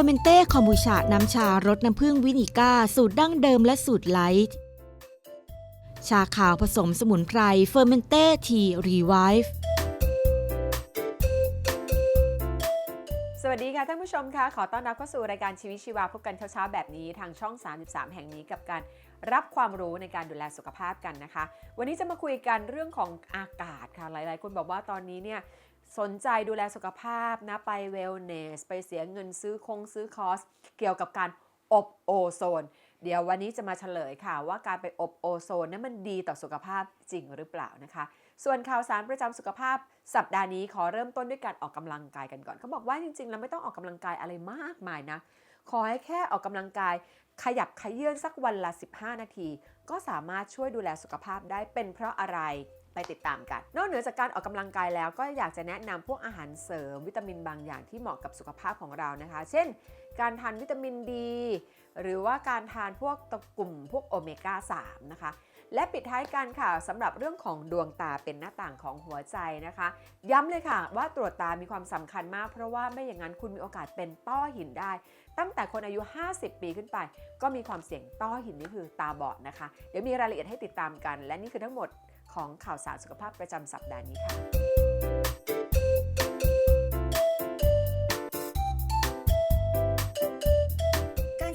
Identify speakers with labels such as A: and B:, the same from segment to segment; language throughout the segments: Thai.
A: เฟ
B: อร์เมนเต้คอมบูชาน้ำชารสน้ำผึ้งวินิก้า สูตรดั้งเดิมและสูตรไลท์ ชาขาวผสมสมุนไพรเฟอร์เมนเต้ทีรีไวฟ์
C: สวัสดีค่ะท่านผู้ชมคะขอต้อนรับเข้าสู่รายการชีวิตชีวาพบกันเช้าๆแบบนี้ทางช่อง 33 แห่งนี้กับการรับความรู้ในการดูแลสุขภาพกันนะคะ วันนี้จะมาคุยกันเรื่องของอากาศค่ะหลาย ๆ คนบอกว่าตอนนี้เนี่ย สนใจดูแลสุขภาพนะไปเวลเนส ไปเสียเงินซื้อคงซื้อคอร์สเกี่ยวกับการอบโอโซน เดี๋ยววันนี้จะมาเฉลยค่ะ ว่าการไปอบโอโซนนั้นมันดีต่อสุขภาพจริงหรือเปล่านะคะ ส่วนข่าวสารประจำสุขภาพ สัปดาห์นี้ขอเริ่มต้นด้วยการออกกำลังกายกันก่อนเขาบอกว่าจริงๆเราไม่ต้องออกกำลังกายอะไรมากมายนะขอให้แค่ออกกำลังกายขยับขยื่นสักวันละ 15 นาที ก็สามารถช่วยดูแลสุขภาพได้เป็นเพราะอะไร ไปติดตามกัน นอกเหนือจากการออกกำลังกายแล้วก็อยากจะแนะนำพวกอาหารเสริมวิตามินบางอย่างที่เหมาะกับสุขภาพของเรานะคะ เช่น การทานวิตามินดี หรือว่าการทานพวกตะกลุ่มพวกโอเมก้า3นะคะและปิดท้ายกันค่ะสำหรับเรื่องของดวงตาเป็นหน้าต่างของหัวใจนะคะ ย้ำเลยค่ะว่าตรวจตามีความสำคัญมาก เพราะว่าไม่อย่างนั้นคุณมีโอกาสเป็นต้อหินได้ ตั้งแต่คนอายุ 50 ปีขึ้นไป ก็มีความเสี่ยงต้อหินนี่คือตาบอดนะคะ เดี๋ยวมีรายละเอียดให้ติดตามกัน และนี่คือทั้งหมด ของข่าวสารสุขภาพประจำสัปดาห์นี้ค่ะ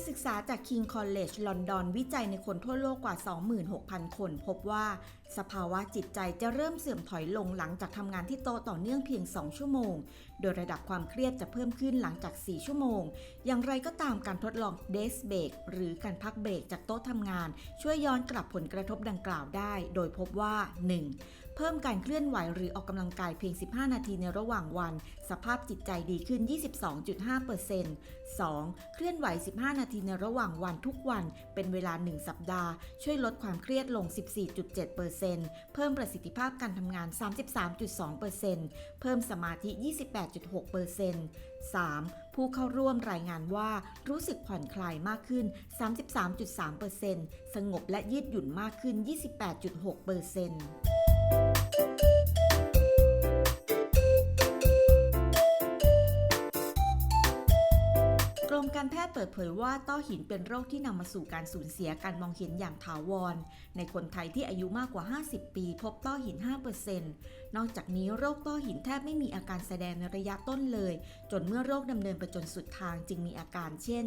B: ศึกษาจาก King College London วิจัยในคนทั่วโลกกว่า 26,000 คน พบว่า สภาวะจิตใจจะเริ่มเสื่อมถอยลงหลังจากทำงานที่โตต่อเนื่องเพียง 2 ชั่วโมง โดยระดับความเครียดจะเพิ่มขึ้นหลังจาก 4 ชั่วโมง อย่างไรก็ตามการทดลอง Desk Break หรือการพักเบรกจากโต๊ะทำงาน ช่วยย้อนกลับผลกระทบดังกล่าวได้ โดยพบว่า 1. เพิ่มการเคลื่อนไหวหรือออกกำลังกายเพียง 15 นาทีในระหว่างวัน สภาพจิตใจดีขึ้น 22.5% 2. เคลื่อนไหว 15 นาทีในระหว่างวันทุกวัน เป็นเวลา 1 สัปดาห์ ช่วยลดความเครียดลง 14.7%เพิ่มประสิทธิภาพการทำงาน 33.2%เพิ่มสมาธิ 28.6% 3. ผู้เข้าร่วมรายงานว่ารู้สึกผ่อนคลายมากขึ้น 33.3%สงบและยืดหยุ่นมากขึ้น 28.6% การแพทย์เปิดเผยว่าต้อหินเป็นโรคที่นำมาสู่การสูญเสียการมองเห็นอย่างถาวร ในคนไทยที่อายุมากกว่า 50 ปี พบต้อหิน 5%นอกจากนี้โรคต้อหินแทบไม่มีอาการแสดงในระยะต้นเลย จนเมื่อโรคดำเนินไปจนสุดทางจึงมีอาการเช่น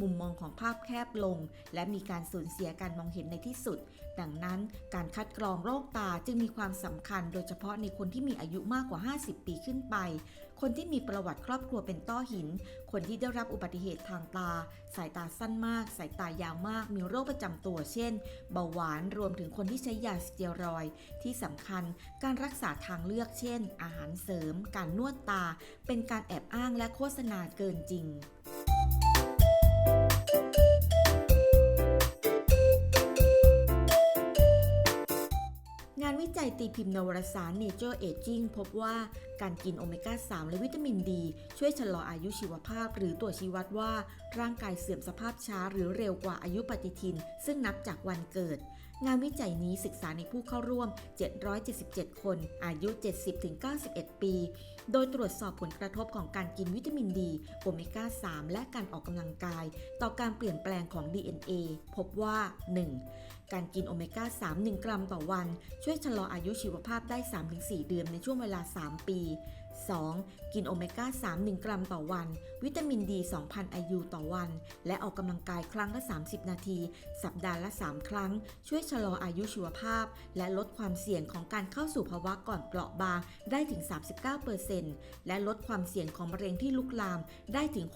B: มุมมองของภาพแคบลง และมีการสูญเสียการมองเห็นในที่สุด ดังนั้นการคัดกรองโรคตาจึงมีความสำคัญ โดยเฉพาะในคนที่มีอายุมากกว่า 50 ปีขึ้นไป คนที่มีประวัติครอบครัวเป็นต้อหิน คนที่ได้รับอุบัติเหตุทางตา สายตาสั้นมาก สายตายาวมาก มีโรคประจำตัว เช่น เบาหวานรวมถึงคนที่ใช้ยาสเตียรอย ที่สำคัญการรักษาทางเลือกเช่น อาหารเสริม การนวดตา เป็นการแอบอ้างและโฆษณาเกินจริง จัยตีพิมพ์นวารสาร Nature Aging พบว่าการกินโอเมก้า 3 และวิตามินดี ช่วยชะลออายุชีวภาพ หรือตัวชี้วัดว่าร่างกายเสื่อมสภาพช้าหรือเร็วกว่าอายุปฏิทิน ซึ่งนับจากวันเกิด งานวิจัยนี้ศึกษาในผู้เข้าร่วม 777 คน อายุ 70-91 ปี โดยตรวจสอบผลกระทบของการกินวิตามินดี โอเมก้า 3 และการออกกำลังกาย ต่อการเปลี่ยนแปลงของ DNA พบว่า 1. การกินโอเมก้า 3 1 กรัมต่อวัน ช่วยชะลออายุชีวภาพได้ 3-4 เดือนในช่วงเวลา 3 ปี 2. กินโอเมก้า 3 1 กรัมต่อวัน วิตามินดี 2,000 IU ต่อวัน และออกกำลังกายครั้งละ 30 นาที สัปดาห์ละ 3 ครั้ง ช่วยชะลออายุชีวภาพ และลดความเสี่ยงของการเข้าสู่ภาวะก่อนเปราะบางได้ถึง 39%และลดความเสี่ยงของมะเร็งที่ลุกลามได้ถึง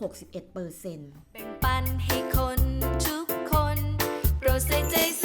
B: 61%
A: แบ่งปันให้คนทุกคน โปรดใส่ใจ